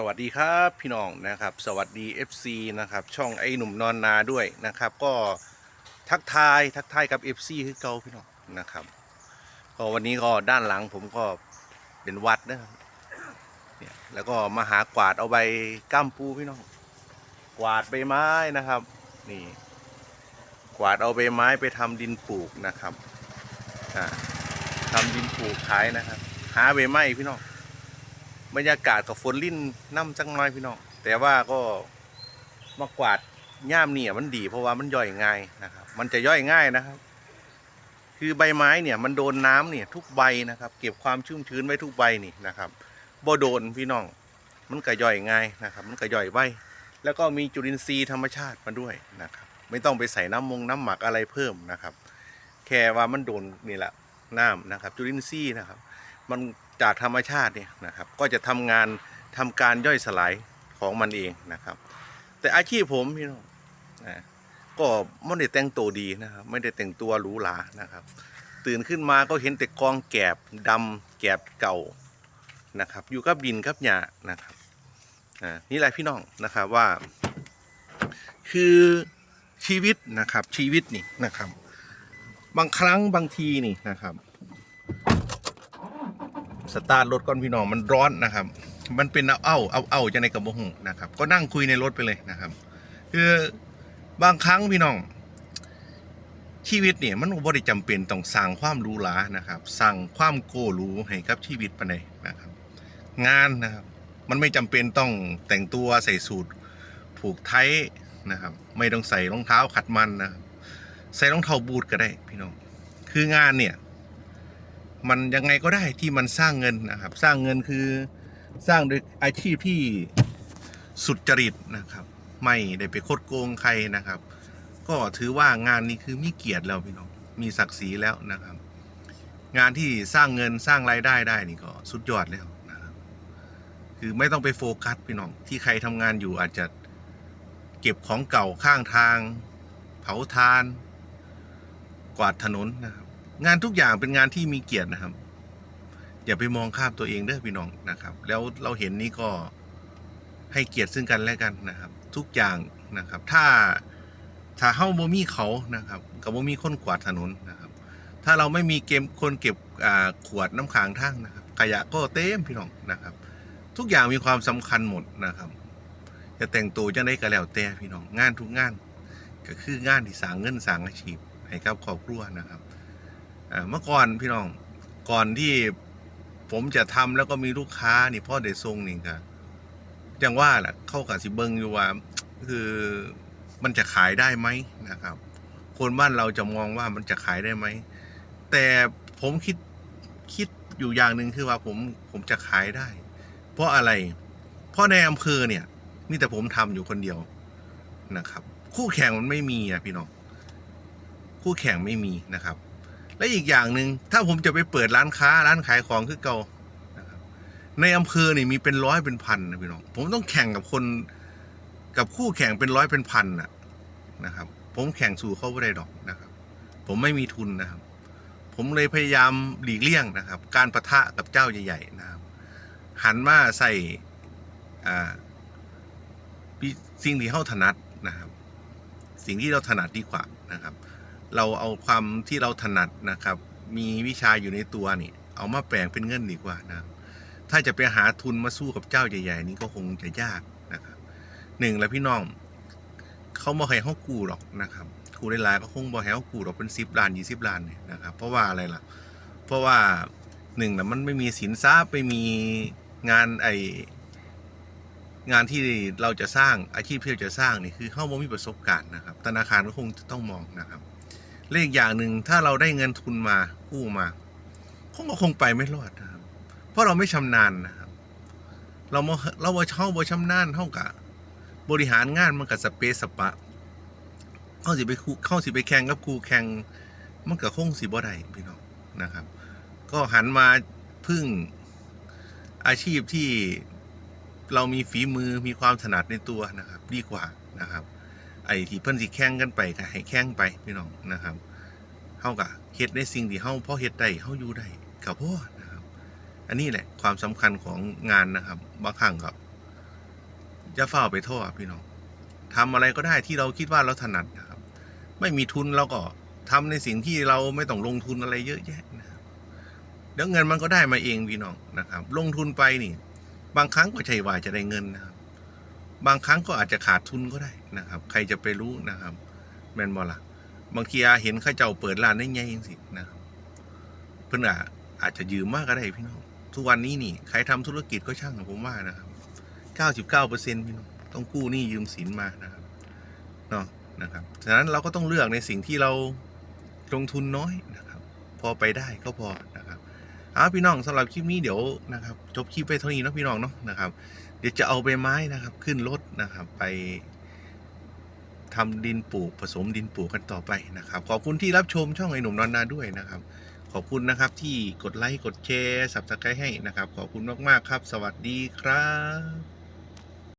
สวัสดีครับพี่น้องนะครับ สวัสดี FC นะครับ ช่องไอ้หนุ่มนอนนาด้วยนะครับ ก็ทักทายทักทายกับ FC คือเก่าพี่น้องนะครับก็วันนี้ก็ด้านหลังผมก็เป็นวัดนะครับเนี่ยแล้วก็มาหากวาดเอาใบก้ามปูพี่น้อง กวาดใบไม้นะครับนี่กวาดเอาใบไม้ไปทำดินปลูกนะครับอ่าทำดินปลูกขายนะครับ หาใบไม้พี่น้อง บรรยากาศกับฝนลิ่นน้ำจังน้อยพี่น้องแต่ว่าก็มากวาดย่ามเนี่ยมันดีเพราะว่ามันย่อยง่ายนะครับ มันจะย่อยง่ายนะครับ คือใบไม้เนี่ยมันโดนน้ำเนี่ยทุกใบนะครับ เก็บความชุ่มชื้นไว้ทุกใบนี่นะครับบ่โดนพี่น้อง มันก็ย่อยง่ายนะครับ มันก็ย่อยไวแล้วก็มีจุลินทรีย์ธรรมชาติมาด้วยนะครับ ไม่ต้องไปใส่น้ำมงน้ำหมักอะไรเพิ่มนะครับ แค่ว่ามันโดนนี่แหละน้ำนะครับ จุลินทรีย์นะครับ มันจากธรรมชาติเนี่ยนะครับ ก็จะทำงานทำการย่อยสลายของมันเองนะครับ แต่อาชีพผมพี่น้องนะก็ไม่ได้แต่งตัวดีนะครับ ไม่ได้แต่งตัวหรูหรานะครับ ตื่นขึ้นมาก็เห็นแต่กองแกบดำแกบเก่านะครับ อยู่กับดินกับหญ้านะครับนี่แหละพี่น้องนะครับว่า คือชีวิตนะครับชีวิตนี่นะครับ บางครั้งบางทีนี่นะครับ สตาร์ทรถก่อนพี่น้องมันร้อนนะครับ มันเป็นเอาเอาเอาเอาจะในกระบอกนะครับ ก็นั่งคุยในรถไปเลยนะครับ คือบางครั้งพี่น้อง ชีวิตเนี่ยมันบ่ได้จำเป็นต้องสั่งความรู้หลานะครับ สั่งความโกรู้ให้กับชีวิตปานใดนะครับ งานนะครับ มันไม่จำเป็นต้องแต่งตัวใส่สูทผูกไทยนะครับ ไม่ต้องใส่รองเท้าขัดมันนะครับใส่รองเท้าบูทก็ได้พี่น้อง คืองานเนี่ย มันยังไงก็ได้ที่มันสร้างเงินนะครับ สร้างเงินคือสร้างโดยอาชีพที่สุดจริตนะครับ ไม่ได้ไปคดโกงใครนะครับ ก็ถือว่างานนี้คือมีเกียรติแล้วพี่น้องมีศักดิ์ศรีแล้วนะครับ งานที่สร้างเงินสร้างรายได้ได้นี่ก็สุดยอดแล้วนะครับ คือไม่ต้องไปโฟกัสพี่น้องที่ใครทำงานอยู่อาจจะเก็บของเก่าข้างทาง เผาทาน กวาดถนนนะครับ งานทุกอย่างเป็นงานที่มีเกียรตินะครับ อย่าไปมองข้ามตัวเองเด้อพี่น้องนะครับ แล้วเราเห็นนี่ก็ให้เกียรติซึ่งกันและกันนะครับ ทุกอย่างนะครับ ถ้าถ้าเฮ้าบ่มีเขานะครับกับบ่มีคนกวาดถนนนะครับ ถ้าเราไม่มีเกมคนเก็บขวดน้ำค้างทั้งนะครับ ขยะก็เต็มพี่น้องนะครับ ทุกอย่างมีความสำคัญหมดนะครับจะแต่งตัวจังได้ก็แล้วแต่พี่น้องงานทุกงาน ก็คืองานที่สร้างเงินสร้างอาชีพให้กับครอบครัวนะครับ เมื่อก่อนพี่น้องก่อนที่ผมจะทำแล้วก็มีลูกค้านี่พ่อเดชทรงนี่ก็ยังว่าแหละเข้ากับสิเบิงอยู่ว่า คือมันจะขายได้ไหมนะครับ คนบ้านเราจะมองว่ามันจะขายได้ไหม แต่ผมคิดคิดอยู่อย่างหนึ่งคือว่าผมผมจะขายได้ เพราะอะไร เพราะในอำเภอเนี่ยมีแต่ผมทำอยู่คนเดียวนะครับ คู่แข่งมันไม่มีอะพี่น้องคู่แข่งไม่มีนะครับ และอีกอย่างหนึ่งถ้าผมจะไปเปิดร้านค้าร้านขายของคือเก่าในอำเภอนี่มีเป็นร้อยเป็นพันนะพี่น้องผมต้องแข่งกับคนกับคู่แข่งเป็นร้อยเป็นพันนะนะครับ ผมแข่งสู่เขาไม่ได้ดอกนะครับ ผมไม่มีทุนนะครับ ผมเลยพยายามหลีกเลี่ยงนะครับ การประทะกับเจ้าใหญ่ๆนะครับ หันมาใส่สิ่งที่เข้าถนัดนะครับ สิ่งที่เราถนัดดีกว่านะครับ เราเอาความที่เราถนัดนะครับ มีวิชาอยู่ในตัวนี่ เอามาแปลงเป็นเงินดีกว่านะถ้าจะไปหาทุนมาสู้กับเจ้าใหญ่ ๆ นี่ก็คงจะยากนะครับหนึ่งแล้วพี่น้อง เขาบ่ให้เขากู้หรอกนะครับกูได้หลายก็คงบ่ให้เขากู้หรอกเป็นสิบล้านยี่สิบล้านเนี่ยนะครับ เพราะว่าอะไรล่ะ เพราะว่าหนึ่งนะมันไม่มีสินทรัพย์ไม่มีงานไองานที่เราจะสร้างอาชีพที่เราจะสร้างนี่คือเขาบ่มีประสบการณ์นะครับ ธนาคารก็คงจะต้องมองนะครับ เลขอย่างหนึ่งถ้าเราได้เงินทุนมากู้มาคงก็คงไปไม่รอดนะครับ เพราะเราไม่ชำนาญนะครับ เราเราว่าเช่าบ่ชำนาญเท่ากับบริหารงานมันกับสเปซสปะเข้าสิไปคู่เข้าสิไปแข่งกับครูแข่งมันกับคงสิบ่ได้พี่น้องนะครับ ก็หันมาพึ่งอาชีพที่เรามีฝีมือมีความถนัดในตัวนะครับ ดีกว่านะครับ ไอ้ที่เพิ่นสิแข่งกันไปก็ให้แข่งไปพี่น้องนะครับเฮาก็เฮ็ดในสิ่งที่เฮาพอเฮ็ดได้เฮาอยู่ได้ก็พอนะครับ อันนี้แหละความสำคัญของงานนะครับบางครั้งก็จะเฝ้าไปโทษพี่น้องทำอะไรก็ได้ที่เราคิดว่าเราถนัดนะครับ ไม่มีทุนเราก็ทำในสิ่งที่เราไม่ต้องลงทุนอะไรเยอะแยะนะครับเดี๋ยวเงินมันก็ได้มาเองพี่น้องนะครับ ลงทุนไปนี่ บางครั้งก็ใช่ว่าจะได้เงินนะครับ บางครั้งก็อาจจะขาดทุนก็ได้นะครับ ใครจะไปรู้นะครับ แมนบอล่ะบางทีอาเห็นข้าเจ้าเปิดร้านได้ไงยังสินะครับเพื่อนอาอาจจะยืมมากก็ได้พี่น้องทุกวันนี้นี่ใครทำธุรกิจก็ช่างผมว่านะครับเก้าสิบเก้าเปอร์เซ็นต์พี่น้องต้องกู้หนี้ยืมสินมานะครับเนาะนะครับฉะนั้นเราก็ต้องเลือกในสิ่งที่เราลงทุนน้อยนะครับ พอไปได้ก็พอนะ อาพี่น้องสำหรับคลิปนี้เดี๋ยวนะครับจบคลิปไปเท่านี้นะพี่น้องเนาะนะครับ เดี๋ยวจะเอาใบไม้นะครับ ขึ้นรถนะครับ ไปทำดินปลูกผสมดินปลูกกันต่อไปนะครับ ขอบคุณที่รับชมช่องไอ้หนุ่มนอนนาด้วยนะครับ ขอบคุณนะครับที่กดไลค์กดแชร์สับสไครให้นะครับ ขอบคุณมากๆครับ สวัสดีครับ